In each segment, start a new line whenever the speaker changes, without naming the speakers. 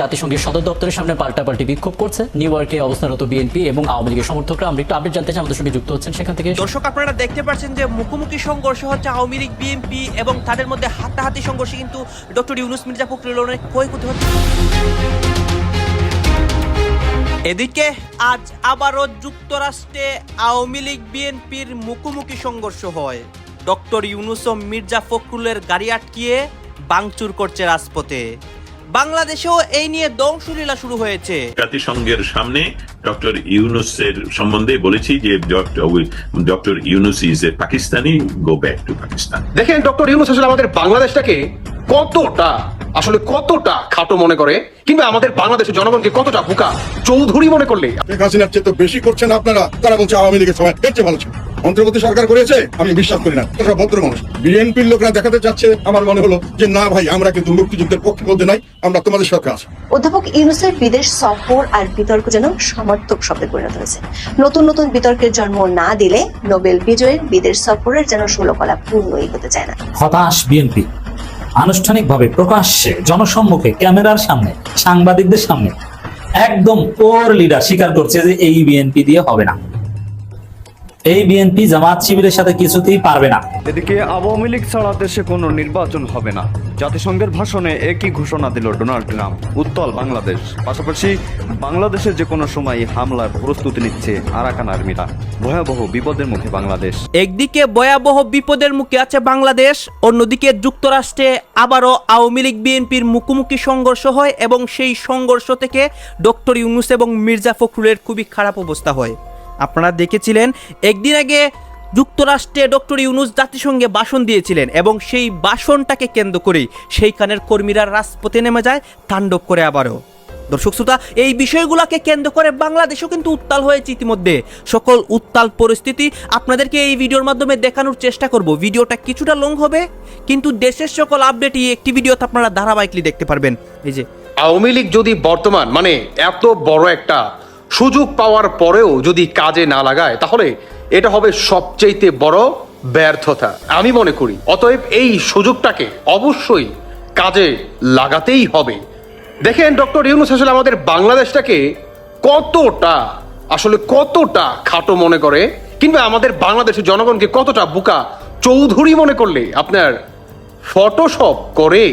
জাতিসংঘের সদর দপ্তরের সামনে পাল্টাপাল্টি বিক্ষোভ করছে। নিউ ইয়র্কে অবস্থানরত বিএনপি এবং আওয়ামী লীগের সমর্থকরা। আমরা একটু আপডেট জানতে চাই, আমাদের সঙ্গে যুক্ত হচ্ছেন সেখান থেকে।
দর্শক, আপনারা দেখতে পাচ্ছেন যে মুখোমুখি সংঘর্ষ হচ্ছে আওয়ামী লীগ, বিএনপি এবং তাদের মধ্যে হাতাহাতি সংঘর্ষে কিন্তু ডক্টর ইউনুস মির্জা ফখরুলের অনেক ক্ষয়ক্ষতি হচ্ছে। এদিকে আজ আবারও যুক্তরাষ্ট্রে আওয়ামী লীগ, বিএনপির মুখোমুখি সংঘর্ষ হয়। ডক্টর ইউনুস ও মির্জা ফখরুলের গাড়ি আটকিয়ে বাংচুর করছে রাজপথে। বাংলাদেশেও এই নিয়ে দংশলীলা শুরু হয়েছে।
জাতিসংঘের সামনে ডক্টর ইউনুসের সম্বন্ধে বলেছি যে doctor Yunus is a Pakistani go back to Pakistan.
দেখেন ডক্টর ইউনুস আসলে আমাদের বাংলাদেশটাকে কতটা আসলে কতটা খাটো মনে করে? কিংবা আমাদের বাংলাদেশের জনগণকে কতটা বোকা চৌধুরী মনে করলে
শেখ হাসিনার চেয়ে তো বেশি করছেন আপনারা। তারা বলছে আওয়ামী লীগের সময় এর চেয়ে ভালো ছিল। অন্তর্বর্তী সরকার করেছে আমি বিশ্বাস করি না। ওরা ভদ্র মানুষ। বিএনপির লোকরা দেখাতে চাচ্ছে আমার মনে হলো যে না ভাই আমরা কিন্তু মুক্তিযুদ্ধের পক্ষে বলতে নাই আমরা তোমাদের সাথে আছি।
অধ্যাপক ইউনুসের বিদেশ সফর আর বিতর্ক যেন সমর্থক শব্দে পরিণত হয়েছে। নতুন নতুন বিতর্কের জন্ম না দিলে নোবেল বিজয়ের বিদেশ সফরের যেন ষোলকলা পূর্ণই হতে চায় না।
হতাশ বিএনপি। আনুষ্ঠানিকভাবে প্রকাশ্যে জনসম্মুখে ক্যামেরার সামনে, সাংবাদিকদের সামনে, একদম কোর লিডার স্বীকার করছে যে এই বিএনপি দিয়ে হবে না। এই বিএনপি জামাত শিবিরের সাথে কিছুতেই পারবে না।
এদিকে আওয়ামী লীগ ছাড়া দেশে কোনো নির্বাচন হবে না। জাতিসংঘের ভাষণে একই ঘোষণা দিল ডোনাল্ড ট্রাম্প উত্তল বাংলাদেশ। পাশাপাশি বাংলাদেশে যে কোনো সময় হামলার প্রস্তুতি নিচ্ছে আরাকান আর্মিরা। ভয়াবহ বিপদের মুখে বাংলাদেশ।
একদিকে ভয়াবহ বিপদের মুখে আছে বাংলাদেশ অন্যদিকে যুক্তরাষ্ট্রে আবারও আওয়ামী লীগ বিএনপির মুখোমুখি সংঘর্ষ হয় এবং সেই সংঘর্ষ থেকে ডক্টর ইউনুস এবং মির্জা ফখরুলের খুবই খারাপ অবস্থা হয়। আপনারা দেখেছিলেন, একদিন আগে যুক্তরাষ্ট্রে ডক্টর ইউনুস জাতিসংঘে ভাষণ দিয়েছিলেন এবং সেই ভাষণটাকে কেন্দ্র করেই সেইখানের কর্মীরা রাজপথে নেমে যায় তাণ্ডব করে আবারও। দর্শক শ্রোতা, এই বিষয়গুলোকে কেন্দ্র করে বাংলাদেশও কিন্তু উত্তাল হয়েছে ইতিমধ্যে। সকল উত্তাল পরিস্থিতি আপনাদেরকে এই ভিডিওর মাধ্যমে দেখানোর চেষ্টা করব। ভিডিওটা কিছুটা লং হবে, কিন্তু দেশের সকল আপডেট এই একটি ভিডিওতে আপনারা ধারাবাহিকলি দেখতে পারবেন। এই যে
আওয়ামী লীগ যদি বর্তমান মানে এত বড় একটা সুযোগ পাওয়ার পরেও যদি কাজে না লাগায়, তাহলে এটা হবে সবচেয়ে বড় ব্যর্থতা। আমি মনে করি, অতএব এই সুযোগটাকে অবশ্যই কাজে লাগাতেই হবে। দেখেন, ডক্টর ইউনুস আসলে আমাদের বাংলাদেশটাকে কতটা, আসলে কতটা খাটো মনে করে, কিংবা আমাদের বাংলাদেশের জনগণকে কতটা বোকা চৌধুরী মনে করলে আপনার ফটোশপ করে,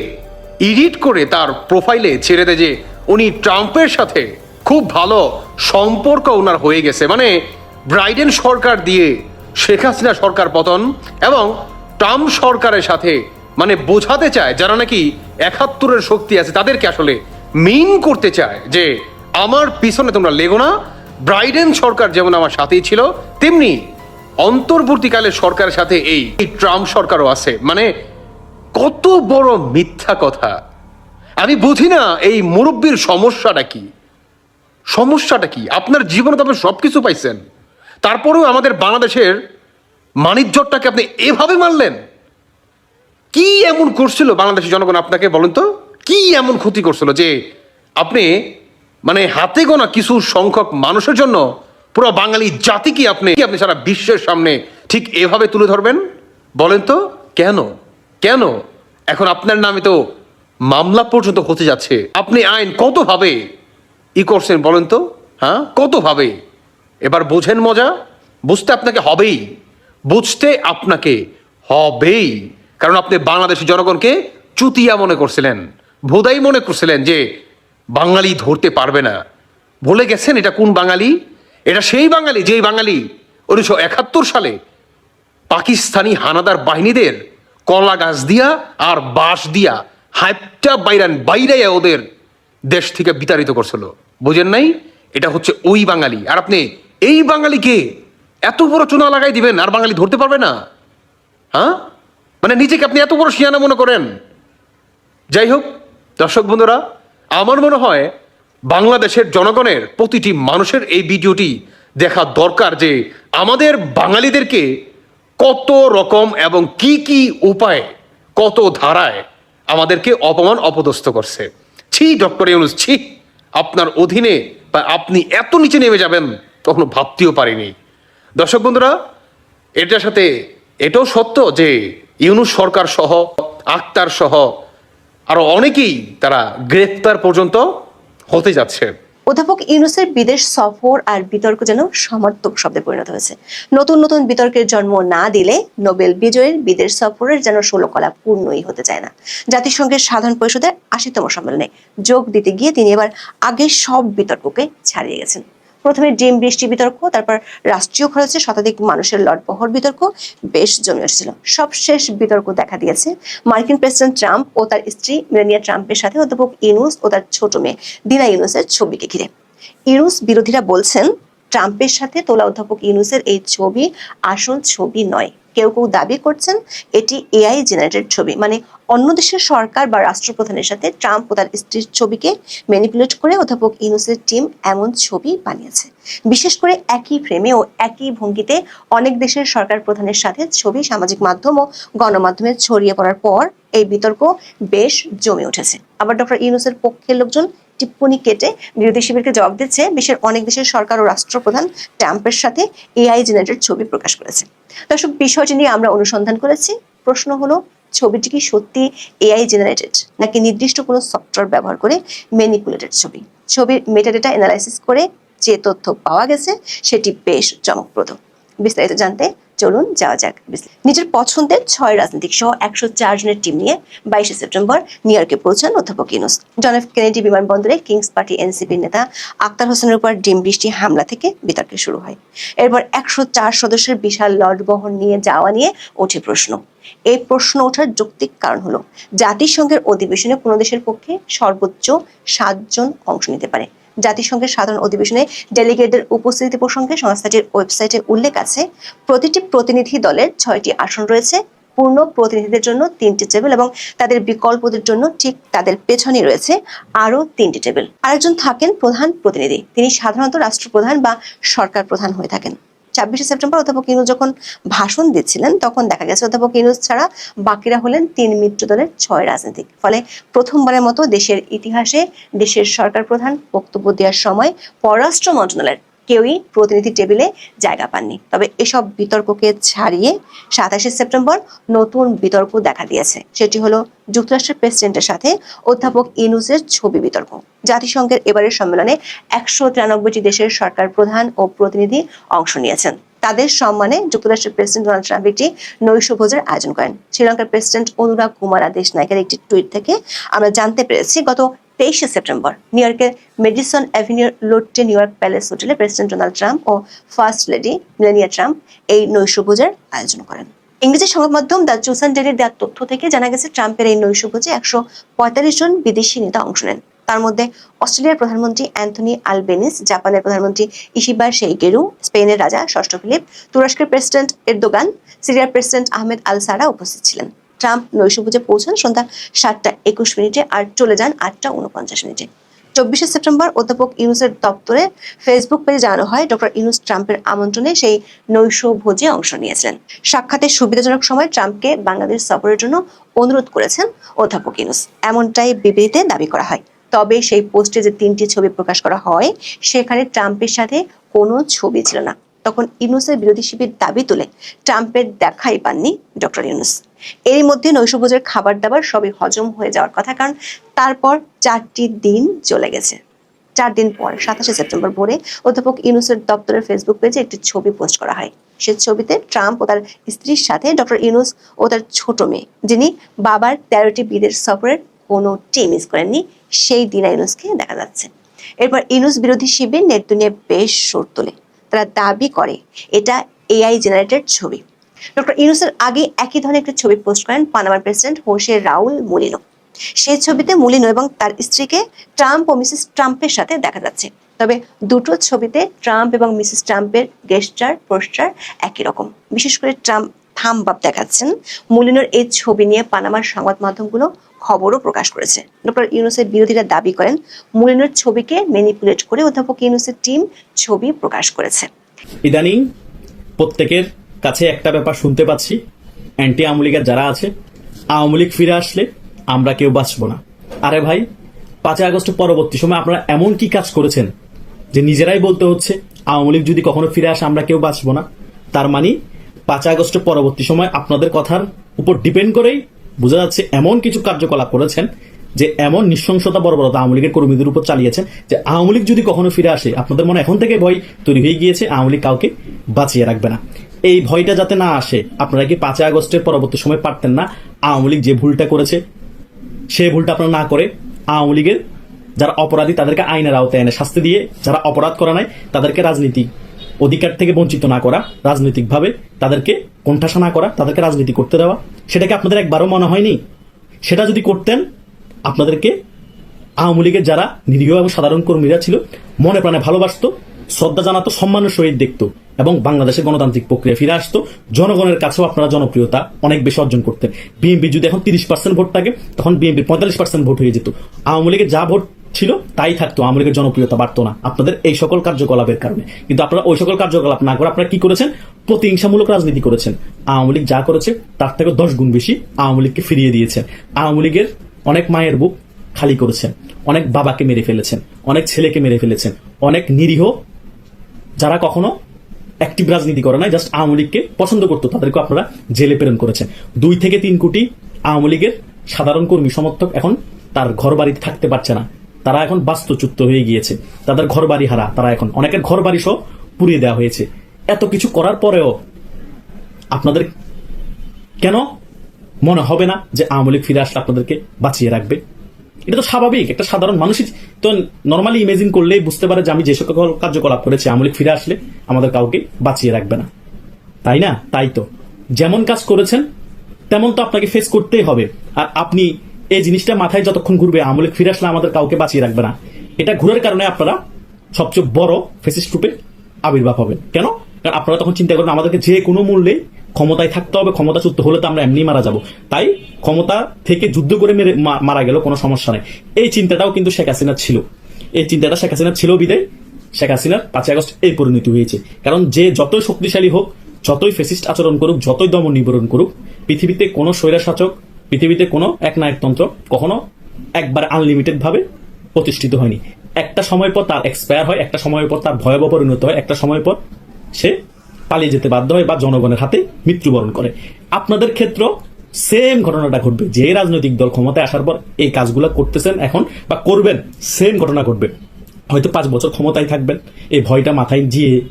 এডিট করে তার প্রোফাইলে ছেড়ে দেয় যে উনি ট্রাম্পের সাথে খুব ভালো সম্পর্ক ওনার হয়ে গেছে। মানে ব্রাইডেন সরকার দিয়ে শেখ হাসিনা সরকার পতন এবং ট্রাম্প সরকারের সাথে মানে বোঝাতে চায়, যারা নাকি একাত্তরের শক্তি আছে, তাদেরকে আসলে মিন করতে চায় যে আমার পিছনে তোমরা লেগো না। ব্রাইডেন সরকার যেমন আমার সাথেই ছিল, তেমনি অন্তর্বর্তীকালে সরকারের সাথে এই এই ট্রাম্প সরকারও আছে। মানে কত বড় মিথ্যা কথা। আমি বুঝি না এই মুরব্বীর সমস্যাটা কি। সমস্যাটা কি? আপনার জীবনে তো আপনি সব কিছু পাইছেন। তারপরেও আমাদের বাংলাদেশের মানিজ্যটাকে আপনি এভাবে মানলেন? কি এমন করছিল বাংলাদেশের জনগণ আপনাকে বলেন তো? কি এমন ক্ষতি করছিল যে আপনি মানে হাতে গোনা কিছু সংখ্যক মানুষের জন্য পুরো বাঙালি আপনি কি আপনি সারা বিশ্বের সামনে ঠিক এভাবে তুলে ধরবেন? বলেন তো, কেন? কেন? এখন আপনার নামে তো মামলা পর্যন্ত হতে যাচ্ছে। আপনি আইন কতভাবে ই করছেন বলেন তো? হ্যাঁ? কতভাবে? এবার বোঝেন মজা। বুঝতে আপনাকে হবেই। বুঝতে আপনাকে হবেই। কারণ আপনি বাংলাদেশের জনগণকে চুতিয়া মনে করছিলেন, ভোদাই মনে করছিলেন যে বাঙালি ধরতে পারবে না। ভুলে গেছেন এটা কোন বাঙালি? এটা সেই বাঙালি, যেই বাঙালি উনিশশো একাত্তর সালে পাকিস্তানি হানাদার বাহিনীদের কলা গাছ দিয়া আর বাঁশ দিয়া হাইপটা বাইরান বাইরাইয়া ওদের দেশ থেকে বিতাড়িত করছিল। বুঝেন নাই? এটা হচ্ছে ওই বাঙালি। আর আপনি, এই বাঙালিকে এত বড় চুনা লাগাই দিবেন, আর বাঙালি ধরতে পারবে না? হ্যাঁ? মানে নিজেকে আপনি এত বড় শিয়ানা মনে করেন। যাই হোক, দর্শক বন্ধুরা, আমার মনে হয় বাংলাদেশের জনগণের প্রতিটি মানুষের এই ভিডিওটি দেখা দরকার যে আমাদের বাঙালিদেরকে কত রকম এবং কি কি উপায়ে, কত ধারায় আমাদেরকে অপমান, অপদস্থ করছে। ছি, ডক্টর ইউনুস, ছি। আপনার অধীনে বা আপনি এত নিচে নেমে যাবেন, কখনো ভাবতেও পারিনি। দর্শক বন্ধুরা, এটার সাথে এটাও সত্য যে ইউনুস সরকার সহ, আক্তার সহ আরও অনেকেই তারা গ্রেফতার পর্যন্ত হতে যাচ্ছে।
অধ্যাপক ইউনুসের বিদেশ সফর আর বিতর্ক যেন সমর্থক শব্দে পরিণত হয়েছে। নতুন নতুন বিতর্কের জন্ম না দিলে নোবেল বিজয়ের বিদেশ সফরের যেন ষোলকলা পূর্ণই হতে চায় না। জাতিসংঘের সাধারণ পরিষদের আশিতম সম্মেলনে যোগ দিতে গিয়ে তিনি এবার আগে সব বিতর্ককে ছাড়িয়ে গেছেন। প্রথমে ডিম, বৃষ্টি বিতর্ক, তারপর রাষ্ট্রীয় খরচে শতাধিক মানুষের লটবহর বিতর্ক, বেশ জমে এসেছিল সবশেষ বিতর্ক দেখা দিয়েছে। মার্কিন প্রেসিডেন্ট ট্রাম্প ও তার স্ত্রী মেলানিয়া ট্রাম্পের সাথে অধ্যাপক ইনুস ও তার ছোট মেয়ে দিনা ইউনুসের ছবিকে ঘিরে। ইউনুস বিরোধীরা বলছেন ট্রাম্পের সাথে তোলা অধ্যাপক ইউনুসের এই ছবি আসল ছবি নয়। কেউ কেউ দাবি করছেন এটি এআই জেনারেটেড ছবি। মানে অন্য দেশের সরকার বা রাষ্ট্রপ্রধানের সাথে ট্রাম্প ও তার স্ত্রীর ছবিকে ম্যানিপুলেট করে অধ্যাপক ইউনুসের টিম এমন ছবি বানিয়েছে। বিশেষ করে একই ফ্রেমে ও একই ভঙ্গিতে অনেক দেশের সরকার প্রধানের সাথে ছবি সামাজিক মাধ্যম ও গণমাধ্যমে ছড়িয়ে পড়ার পর এই বিতর্ক বেশ জমে উঠেছে। আবার ডক্টর ইউনুসের পক্ষের লোকজন টিপ্পনি কেটে বিরোধী শিবিরকে জবাব দিচ্ছে বিশ্বের অনেক দেশের সরকার ও রাষ্ট্রপ্রধান ট্রাম্পের সাথে এআই জেনারেটেড ছবি প্রকাশ করেছে। দর্শক, বিষয়টি নিয়ে আমরা অনুসন্ধান করেছি। প্রশ্ন হলো, ছবিটি কি সত্যি এআই জেনারেটেড নাকি নির্দিষ্ট কোনো সফটওয়্যার ব্যবহার করে ম্যানিপুলেটেড ছবি? ছবির মেটাডেটা অ্যানালাইসিস করে যে তথ্য পাওয়া গেছে, সেটি বেশ চমকপ্রদ। বিস্তারিত জানতে চলুন যাওয়া যাক। নিজের পছন্দের ছয় রাজনৈতিক সহ একশো চার জনের টিম নিয়ে বাইশে সেপ্টেম্বর নিউ ইয়র্কে পৌঁছান অধ্যাপক ইউনুস। জন এফ কেনেডি বিমানবন্দরে কিংস পার্টি এনসিপির নেতা আক্তার হোসেনের উপর ডিম বৃষ্টি হামলা থেকে বিতর্কে শুরু হয়। এরপর একশো চার সদস্যের বিশাল লট বহন নিয়ে যাওয়া নিয়ে ওঠে প্রশ্ন। এই প্রশ্ন ওঠার যৌক্তিক কারণ হলো, জাতিসংঘের অধিবেশনে কোনো দেশের পক্ষে সর্বোচ্চ সাতজন অংশ নিতে পারে। জাতিসংঘের সাধারণ অধিবেশনে ডেলিগেটদের উপস্থিতি প্রসঙ্গে সংস্থাটির ওয়েবসাইটে উল্লেখ আছে, প্রতিটি প্রতিনিধি দলের ছয়টি আসন রয়েছে, পূর্ণ প্রতিনিধিদের জন্য তিনটি টেবিল এবং তাদের বিকল্পদের জন্য ঠিক তাদের পেছনে রয়েছে আরও তিনটি টেবিল। আরেকজন থাকেন প্রধান প্রতিনিধি, তিনি সাধারণত রাষ্ট্রপ্রধান বা সরকার প্রধান হয়ে থাকেন। ছাব্বিশে সেপ্টেম্বর অধ্যাপক ইনুজ যখন ভাষণ দিচ্ছিলেন, তখন দেখা গেছে অধ্যাপক ইনুজ ছাড়া বাকিরা হলেন তিন মিত্র দলের ছয় রাজনীতিক। ফলে প্রথমবারের মতো দেশের ইতিহাসে দেশের সরকার প্রধান বক্তব্য দেওয়ার সময় পররাষ্ট্র মন্ত্রণালয়ের কেউই প্রতিনিধি টেবিলে জায়গা পাননি। তবে এসব বিতর্ককে ছাড়িয়ে সাতাশে সেপ্টেম্বর নতুন বিতর্ক দেখা দিয়েছে। সেটি হলো যুক্তরাষ্ট্রের প্রেসিডেন্টের সাথে অধ্যাপক ইনুসের ছবি বিতর্ক। জাতিসংঘের এবারের সম্মেলনে একশো তিরানব্বইটি দেশের সরকার প্রধান ও প্রতিনিধি অংশ নিয়েছেন। তাদের সম্মানে যুক্তরাষ্ট্রের প্রেসিডেন্ট ডোনাল্ড ট্রাম্প একটি নৈশ ভোজের আয়োজন করেন। শ্রীলঙ্কার প্রেসিডেন্ট অনুরাগ কুমার আদেশ নায়কের একটি টুইট থেকে আমরা জানতে পেরেছি, গত তেইশে সেপ্টেম্বর, নিউ ইয়র্কের মেডিসন অ্যাভিনিউর লোট্টে নিউ ইয়র্ক প্যালেস হোটেলে প্রেসিডেন্ট ডোনাল্ড ট্রাম্প ও ফার্স্ট লেডি মেলানিয়া ট্রাম্প এই নৈশভোজের আয়োজন করেন। ইংরেজি সংবাদ মাধ্যম দ্য চুসান ডেলির দেওয়ার তথ্য থেকে জানা গেছে, ট্রাম্পের এই নৈশভোজে একশো পঁয়তাল্লিশ জন বিদেশি নেতা অংশ নেন। তার মধ্যে অস্ট্রেলিয়ার প্রধানমন্ত্রী অ্যান্থনি আলবেনিস, জাপানের প্রধানমন্ত্রী ইশিবার সেইগেরু, স্পেনের রাজা ষষ্ঠ ফিলিপ, তুরস্কের প্রেসিডেন্ট এরদোগান, সিরিয়ার প্রেসিডেন্ট আহমেদ আল সারা উপস্থিত ছিলেন। ট্রাম্প নৈশভোজে পৌঁছান সন্ধ্যা সাতটা একুশ মিনিটে আর চলে যান আটটা উনপঞ্চাশ মিনিটে। চব্বিশে সেপ্টেম্বর অধ্যাপক ইউনুসের দপ্তরে ফেসবুক পেজে জানানো হয়, ডক্টর ইউনুস ট্রাম্পের আমন্ত্রণে সেই নৈশ ভোজে অংশ নিয়েছিলেন। সাক্ষাতের সুবিধাজনক সময় ট্রাম্পকে বাংলাদেশ সফরের জন্য অনুরোধ করেছেন অধ্যাপক ইউনুস। এমনটাই বিবৃতিতে দাবি করা হয়। তবে সেই পোস্টে যে তিনটি ছবি প্রকাশ করা হয়, সেখানে ট্রাম্পের সাথে কোনো ছবি ছিল না। তখন ইউনুসের বিরোধী শিবির দাবি তুলে ট্রাম্পের দেখাই পাননি ডক্টর ইউনুস। এরই মধ্যে নৈশভোজের খাবার দাবার সবই হজম হয়ে যাওয়ার কথা, কারণ তারপর চারটি দিন চলে গেছে। চার দিন পর, সাতাশে সেপ্টেম্বর ভোরে অধ্যাপক ইউনুসের দপ্তরের ফেসবুক পেজে একটি ছবি পোস্ট করা হয়। সে ছবিতে ট্রাম্প ও তার স্ত্রীর সাথে ডক্টর ইউনুস ও তার ছোট মেয়ে, যিনি বাবার তেরোটি বিদেশ সফরের কোনো টিম মিস করেননি, সেই দিনা ইউনুসকে দেখা যাচ্ছে। এরপর ইউনুস বিরোধী শিবির নেট দুনিয়ায় বেশ সুর তোলে। তারা দাবি করে, এটা এআই জেনারেটেড ছবি। ডক্টর ইউনুসের আগে একই ধরনের একটি ছবি পোস্ট করেন পানামার প্রেসিডেন্ট হোসে রাউল মুলিনো। সেই ছবিতে মুলিনো এবং তার স্ত্রীকে ট্রাম্প ও মিসেস ট্রাম্পের সাথে দেখা যাচ্ছে। তবে দুটো ছবিতে ট্রাম্প এবং মিসেস ট্রাম্পের গেস্টার, পোস্টার একই রকম। বিশেষ করে ট্রাম্প থাম বাপ দেখাচ্ছেন। মুলিনোর এই ছবি নিয়ে পানামার সংবাদ মাধ্যমগুলো খবরও প্রকাশ করেছে। ডক্টর ইউনুসের বিরোধীরা দাবি করেন, মুলিনোর ছবিকে ম্যানিপুলেট করে অধ্যাপক ইউনুসের টিম ছবি প্রকাশ করেছে।
ইদানিং প্রত্যেকের কাছে একটা ব্যাপার শুনতে পাচ্ছি অ্যান্টি আওয়ামী লীগের যারা আছে, আওয়ামী লীগ ফিরে আসলে আমরা কেউ বাঁচবো না। আরে ভাই, পাঁচই আগস্ট পরবর্তী সময় আপনারা এমন কি কাজ করেছেন যে নিজেরাই বলতে হচ্ছে, আওয়ামী লীগ যদি কখনো ফিরে আসে আমরা কেউ বাঁচবো না? তার মানে পাঁচই আগস্ট পরবর্তী সময় আপনাদের কথার উপর ডিপেন্ড করেই বোঝা যাচ্ছে এমন কিছু কার্যকলাপ করেছেন যে এমন নৃশংসতা, বর্বরতা আওয়ামী লীগের কর্মীদের উপর চালিয়েছেন যে আওয়ামী লীগ যদি কখনো ফিরে আসে, আপনাদের মনে এখন থেকে ভয় তৈরি হয়ে গিয়েছে, আওয়ামী লীগ কাউকে বাঁচিয়ে রাখবে না। এই ভয়টা যাতে না আসে, আপনারা কি পাঁচই আগস্টের পরবর্তী সময় পারতেন না আওয়ামী লীগ যে ভুলটা করেছে? সেই ভুলটা আপনারা না করে আওয়ামী লীগের যারা অপরাধী, তাদেরকে আইনের আওতায় এনে শাস্তি দিয়ে, যারা অপরাধ করা নাই, তাদেরকে রাজনীতি অধিকার থেকে বঞ্চিত না করা, রাজনৈতিকভাবে তাদেরকে কোণঠাসা না করা, তাদেরকে রাজনীতি করতে দেওয়া, সেটাকে আপনাদের একবারও মনে হয়নি? সেটা যদি করতেন, আপনাদেরকে আওয়ামী লীগের যারা নিরীহ এবং সাধারণ কর্মীরা ছিল, মনে প্রাণে ভালোবাসতো, শ্রদ্ধা জানাতো, সম্মানের সহিত দেখত এবং বাংলাদেশের গণতান্ত্রিক প্রক্রিয়া ফিরে আসতো, জনগণের কাছেও আপনারা জনপ্রিয়তা অনেক বেশি অর্জন করতেন। বিএনপি যদি এখন তিরিশ পার্সেন্ট ভোট থাকে, তখন বিএনপি পঁয়তাল্লিশ পার্সেন্ট ভোট হয়ে যেত। আওয়ামী লীগের যা ভোট ছিল, তাই থাকতো। লীগের জনপ্রিয়তা বাড়তো না। আপনাদের এই সকল কার্যকলাপের কারণে। কিন্তু আপনারা ওই সকল কার্যকলাপ না করে আপনারা কি করেছেন? প্রতিহিংসামূলক রাজনীতি করেছেন। আওয়ামী লীগ যা করেছে, তার থেকে দশ গুণ বেশি আওয়ামী লীগকে ফিরিয়ে দিয়েছেন আওয়ামী লীগের অনেক মায়ের বুক খালি করেছেন। অনেক বাবাকে মেরে ফেলেছেন। অনেক ছেলেকে মেরে ফেলেছেন। অনেক নিরীহ, যারা কখনো অ্যাক্টিভ রাজনীতি করে নাই জাস্ট আওয়ামী লীগকে পছন্দ করতো তাদেরকে আপনারা জেলে প্রেরণ করেছেন। দুই থেকে তিন কোটি আওয়ামী লীগের সাধারণ কর্মী সমর্থক এখন তার ঘর বাড়িতে থাকতে পারছে না। তারা এখন বাস্তুচ্যুত হয়ে গিয়েছে। তাদের ঘর বাড়ি হারা, তারা এখন। অনেকের ঘর বাড়ি সহ পুড়িয়ে দেওয়া হয়েছে। এত কিছু করার পরেও আপনাদের কেন মনে হবে না যে আওয়ামী লীগ ফিরে আসলে আপনাদেরকে বাঁচিয়ে রাখবে? এটা তো স্বাভাবিক। একটা সাধারণ মানুষই তো নর্মালি ইমেজিন করলেই বুঝতে পারে যে আমি যে সকল কার্যকলাপ করেছি, আওয়ামী লীগ ফিরে আসলে আমাদের কাউকে বাঁচিয়ে রাখবে না। তাই না? তাই তো। যেমন কাজ করেছেন, তেমন তো আপনাকে ফেস করতেই হবে। আর আপনি এই জিনিসটা মাথায় যতক্ষণ ঘুরবে, আমলে ফিরে আসলে আমাদের কাউকে বাঁচিয়ে রাখবে না। এটা ঘুরের কারণে আপনারা সবচেয়ে বড় ফেসিস্ট রূপে আবির্ভাব হবেন। কেন? কারণ আপনারা তখন চিন্তা করেন আমাদেরকে যে কোনো মূল্যে ক্ষমতায় থাকতে হবে, ক্ষমতাচ্যুত হলে তো আমরা এমনি মারা যাব। তাই ক্ষমতা থেকে যুদ্ধ করে মেরে মারা গেল কোনো সমস্যা নেই। এই চিন্তাটাও কিন্তু শেখ হাসিনার ছিল। এই চিন্তাটা শেখ হাসিনার ছিল বিদায়। শেখ হাসিনার পাঁচই আগস্ট এই পরিণতি হয়েছে। কারণ যে যতই শক্তিশালী হোক, যতই ফেসিস্ট আচরণ করুক, যতই দমন নিবরণ করুক, পৃথিবীতে কোনো স্বৈরাশাসক পৃথিবীতে কোনো এক একনায়কতন্ত্র কখনো একবার আনলিমিটেড ভাবে প্রতিষ্ঠিত হয়নি। একটা সময় পর তার এক্সপায়ার হয়, একটা সময় পর তার ভয়াবহ পরিণত হয়, একটা সময় পর সে পালিয়ে যেতে বাধ্য হয় বা জনগণের হাতে মৃত্যুবরণ করে। আপনাদের ক্ষেত্র সেম ঘটনাটা ঘটবে। যে রাজনৈতিক দল ক্ষমতায় আসার পর এই কাজগুলো করতেছেন এখন বা করবেন সেম ঘটনা ঘটবে। হয়তো পাঁচ বছর ক্ষমতায় থাকবেন, এই ভয়টা মাথায় জিয়ে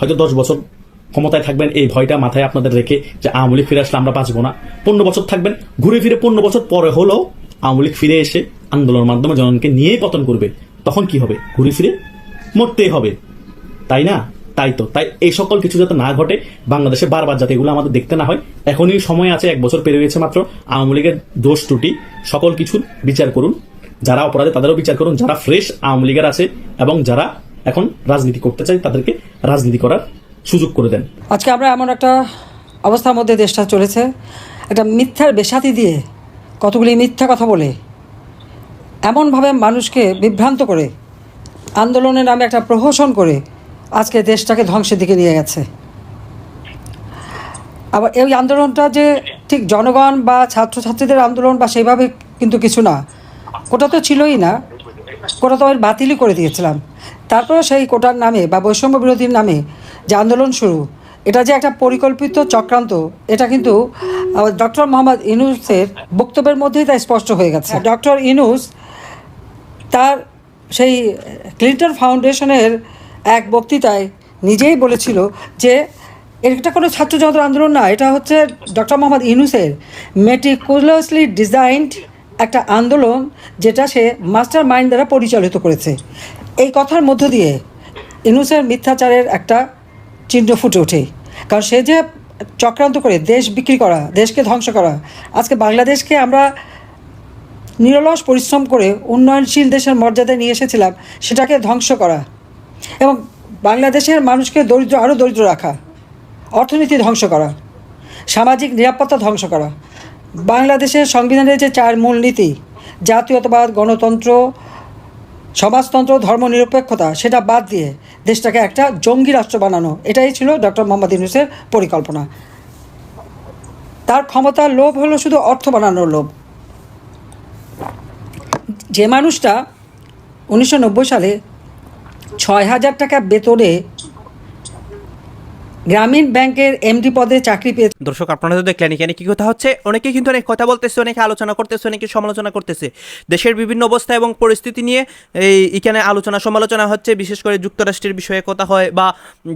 হয়তো দশ বছর ক্ষমতায় থাকবেন, এই ভয়টা মাথায় আপনাদের রেখে যে আওয়ামী লীগ ফিরে আসলে আমরা বাঁচবো না। পনেরো বছর থাকবেন, ঘুরে ফিরে পনেরো বছর পরে হলেও আওয়ামী লীগ ফিরে এসে আন্দোলনের মাধ্যমে জনগণকে নিয়েই পতন করবে, তখন কি হবে? ঘুরে ফিরে মরতেই হবে। তাই না? তাই তো। তাই এই সকল কিছু যাতে না ঘটে, বাংলাদেশে বারবার যাতে এগুলো আমাদের দেখতে না হয়, এখনই সময় আছে, এক বছর পেরিয়ে গেছে মাত্র, আওয়ামী লীগের দোষ ত্রুটি, সকল কিছুর বিচার করুন। যারা অপরাধী তাদেরও বিচার করুন, যারা ফ্রেশ আওয়ামী লীগের আছে এবং যারা এখন রাজনীতি করতে চায় তাদেরকে রাজনীতি করার সুযোগ করে দেন।
আজকে আমরা এমন একটা অবস্থার মধ্যে দেশটা চলেছে। একটা মিথ্যার বেসাতি দিয়ে কতগুলি মিথ্যা কথা বলে, এমনভাবে মানুষকে বিভ্রান্ত করে আন্দোলনের নামে একটা প্রহসন করে আজকে দেশটাকে ধ্বংসের দিকে নিয়ে গেছে। আবার এই আন্দোলনটা যে ঠিক জনগণ বা ছাত্রছাত্রীদের আন্দোলন বা সেইভাবে কিন্তু কিছু না, কোটা তো ছিলই না, কোটা তো আমি বাতিলই করে দিয়েছিলাম। তারপরে সেই কোটার নামে বা বৈষম্য বিরোধীর নামে যে আন্দোলন শুরু এটা যে একটা পরিকল্পিত চক্রান্ত এটা কিন্তু ডক্টর মোহাম্মদ ইনুসের বক্তব্যের মধ্যেই তা স্পষ্ট হয়ে গেছে। ডক্টর ইনুস তার সেই ক্লিন্টন ফাউন্ডেশনের এক বক্তৃতায় নিজেই বলেছিল যে এটা কোনো ছাত্র জনতার আন্দোলন না এটা হচ্ছে ডক্টর মোহাম্মদ ইনুসের মেটিকুলাসলি ডিজাইনড একটা আন্দোলন যেটা সে মাস্টার মাইন্ড দ্বারা পরিচালিত করেছে। এই কথার মধ্য দিয়ে ইনুসের মিথ্যাচারের একটা চিহ্ন ফুটে ওঠে। কারণ সে যে চক্রান্ত করে দেশ বিক্রি করা, দেশকে ধ্বংস করা, আজকে বাংলাদেশকে আমরা নিরলস পরিশ্রম করে উন্নয়নশীল দেশের মর্যাদায় নিয়ে এসেছিলাম, সেটাকে ধ্বংস করা এবং বাংলাদেশের মানুষকে দরিদ্র, আরও দরিদ্র রাখা, অর্থনীতি ধ্বংস করা, সামাজিক নিরাপত্তা ধ্বংস করা। বাংলাদেশের সংবিধানের যে চার মূলনীতি, জাতীয়তাবাদ, গণতন্ত্র সমাজতন্ত্র, ধর্মনিরপেক্ষতা, সেটা বাদ দিয়ে দেশটাকে একটা জঙ্গি রাষ্ট্র বানানো, এটাই ছিল ডক্টর মোহাম্মদ ইউনুসের পরিকল্পনা। তার ক্ষমতার লোভ হলো শুধু অর্থ বানানোর লোভ। যে মানুষটা উনিশশো নব্বই সালে ছয় হাজার টাকা বেতনে গ্রামীণ ব্যাংকের এমডি পদে চাকরি পেয়ে
দর্শক, আপনারা তো দেখলেন এখানে কি কথা হচ্ছে? অনেকে কিন্তু অনেক কথা বলতেছে, অনেকে আলোচনা করতেছে, অনেকে সমালোচনা করতেছে। দেশের বিভিন্ন অবস্থা এবং পরিস্থিতি নিয়ে এই এখানে আলোচনা সমালোচনা হচ্ছে, বিশেষ করে যুক্তরাষ্ট্রের বিষয়ে কথা হয় বা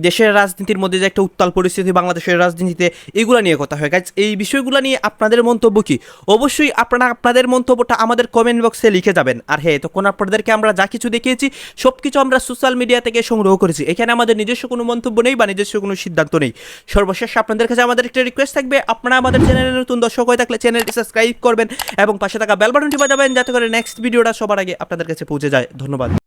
দেশের রাজনীতির মধ্যে যে একটা উত্তাল পরিস্থিতি, বাংলাদেশের রাজনীতিতে এগুলো নিয়ে কথা হয়। গাইজ এই বিষয়গুলো নিয়ে আপনাদের মন্তব্য কি? অবশ্যই আপনারা আপনাদের মন্তব্যটা আমাদের কমেন্ট বক্সে লিখে যাবেন। আর হ্যাঁ তখন আপনাদেরকে আমরা যা কিছু দেখিয়েছি সব কিছু আমরা সোশ্যাল মিডিয়া থেকে সংগ্রহ করেছি। এখানে আমাদের নিজস্ব কোনো মন্তব্য নেই বা নিজস্ব কোনো সিদ্ধান্ত নেই। সর্বশেষ আপনাদের কাছে আমাদের একটা রিকোয়েস্ট থাকবে, আপনারা আমাদের চ্যানেলে নতুন দর্শক হয়ে থাকলে চ্যানেলটি সাবস্ক্রাইব করবেন এবং পাশে থাকা বেল বাটনটি বাজাবেন, যাতে করে নেক্সট ভিডিওটা সবার আগে আপনাদের কাছে পৌঁছে যায়। ধন্যবাদ।